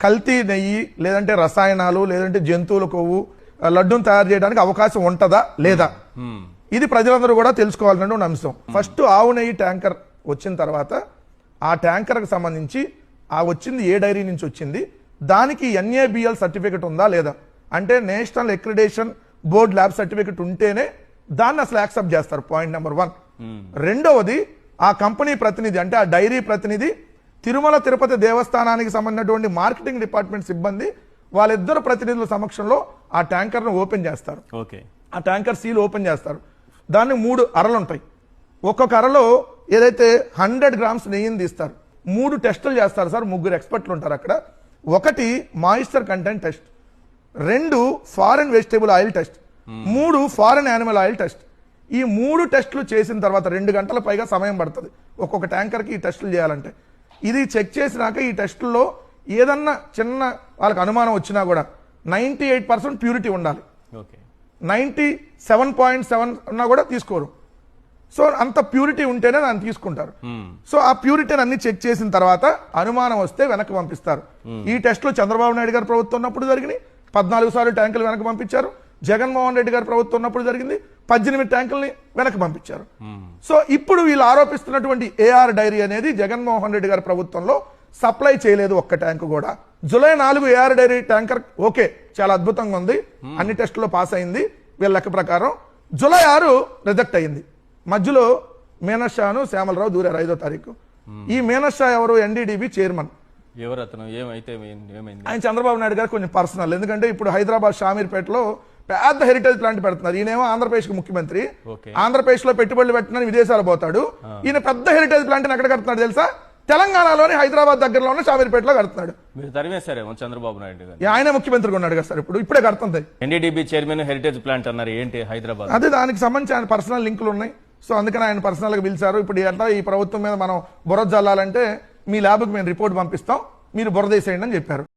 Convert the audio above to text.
కల్తీ నెయ్యి లేదంటే రసాయనాలు లేదంటే జంతువుల కొవ్వు లడ్డూను తయారు చేయడానికి అవకాశం ఉంటుందా లేదా? ఇది ప్రజలందరూ కూడా తెలుసుకోవాలన్న అంశం. ఫస్ట్ ఆవు నెయ్యి ట్యాంకర్ వచ్చిన తర్వాత ఆ ట్యాంకర్కి సంబంధించి ఆ వచ్చింది ఏ డైరీ నుంచి వచ్చింది దానికి ఎన్ఏబిఎల్ సర్టిఫికెట్ ఉందా లేదా? అంటే national accreditation board lab certificate ఉంటేనే దాన్ని అసలు యాక్సెప్ట్ చేస్తారు పాయింట్ నెంబర్ వన్. రెండవది ఆ కంపెనీ ప్రతినిధి అంటే ఆ డైరీ ప్రతినిధి తిరుమల తిరుపతి దేవస్థానానికి సంబంధించినటువంటి మార్కెటింగ్ డిపార్ట్మెంట్ సిబ్బంది వాళ్ళిద్దరు ప్రతినిధుల సమక్షంలో ఆ ట్యాంకర్ను ఓపెన్ చేస్తారు. ఓకే. ఆ ట్యాంకర్ సీల్ ఓపెన్ చేస్తారు. దాన్ని మూడు అరలు ఉంటాయి. ఒక్కొక్క అరలో ఏదైతే హండ్రెడ్ గ్రామ్స్ నెయ్యిని తీస్తారు మూడు టెస్టులు చేస్తారు సార్ ముగ్గురు ఎక్స్పర్ట్లు ఉంటారు అక్కడ. ఒకటి మాయిశ్చర్ కంటెంట్ టెస్ట్ రెండు ఫారెన్ వెజిటేబుల్ ఆయిల్ టెస్ట్ మూడు ఫారెన్ యానిమల్ ఆయిల్ టెస్ట్. ఈ మూడు టెస్టులు చేసిన తర్వాత రెండు గంటల పైగా సమయం పడుతుంది ఒక్కొక్క ట్యాంకర్కి ఈ టెస్టులు చేయాలంటే. ఇది చెక్ చేసినాక ఈ టెస్టుల్లో ఏదన్నా చిన్న వాళ్ళకి అనుమానం వచ్చినా కూడా నైంటీ ఎయిట్ పర్సెంట్ ప్యూరిటీ ఉండాలి. నైంటీ సెవెన్ పాయింట్ సెవెన్ ఉన్నా కూడా తీసుకోరు. సో అంత ప్యూరిటీ ఉంటేనే దాన్ని తీసుకుంటారు. సో ఆ ప్యూరిటీని అన్ని చెక్ చేసిన తర్వాత అనుమానం వస్తే వెనక్కి పంపిస్తారు. ఈ టెస్ట్లో చంద్రబాబు నాయుడు గారు ప్రభుత్వం ఉన్నప్పుడు జరిగినాయి పద్నాలుగు సార్లు ట్యాంకులు వెనక్కి పంపించారు. జగన్మోహన్ రెడ్డి గారి ప్రభుత్వం ఉన్నప్పుడు జరిగింది. పద్దెనిమిది ట్యాంకుల్ని వెనక్కి పంపించారు. సో ఇప్పుడు వీళ్ళు ఆరోపిస్తున్నటువంటి ఏఆర్ డైరీ అనేది జగన్మోహన్ రెడ్డి గారి ప్రభుత్వంలో సప్లై చేయలేదు ఒక్క ట్యాంకు కూడా. జూలై నాలుగు ఏఆర్ డైరీ ట్యాంకర్ ఓకే చాలా అద్భుతంగా ఉంది. అన్ని టెస్టుల్లో పాస్ అయింది. వీళ్ళ లెక్క ప్రకారం జూలై ఆరు రిజెక్ట్ అయింది మధ్యలో మీనషాను శ్యామలరావు దూరారు ఐదో తారీఖు. ఈ మీనషా ఎవరు? NDDB chairman. ఎవరు అతను? ఏమైతే ఆయన చంద్రబాబు నాయుడు గారు కొంచెం పర్సనల్. ఎందుకంటే ఇప్పుడు హైదరాబాద్ షామీర్పేటలో పెద్ద హెరిటేజ్ ప్లాంట్ పెడుతున్నారు. ఈయనేమో ఆంధ్రప్రదేశ్ ముఖ్యమంత్రి. ఆంధ్రప్రదేశ్లో పెట్టుబడులు పెట్టినని విదేశాలు పోతాడు. ఈయన పెద్ద హెరిటేజ్ ప్లాంట్ ఎక్కడ కడుతున్నాడు తెలుసా? తెలంగాణలోని హైదరాబాద్ దగ్గరలోనే షామీర్పేటలో కడుతున్నాడు. చంద్రబాబు నాయుడు ఆయనే ముఖ్యమంత్రిగా ఉన్నాడు కదా సార్ ఇప్పుడు. ఇప్పుడే కడుతుంది. ఎన్డీడీబీ చైర్మన్ హెరిటేజ్ ప్లాంట్ అన్నారు. ఏంటి హైదరాబాద్? అదే దానికి సంబంధించి ఆయన పర్సనల్ లింకులు ఉన్నాయి. సో అందుకని ఆయన పర్సనల్గా పిలిచారు. ఇప్పుడు ఎట్లా ఈ ప్రభుత్వం మీద మనం బురద జల్లాలంటే మీ ల్యాబ్కి మేము రిపోర్ట్ పంపిస్తాం. మీరు బురదేసేయండి అని చెప్పారు.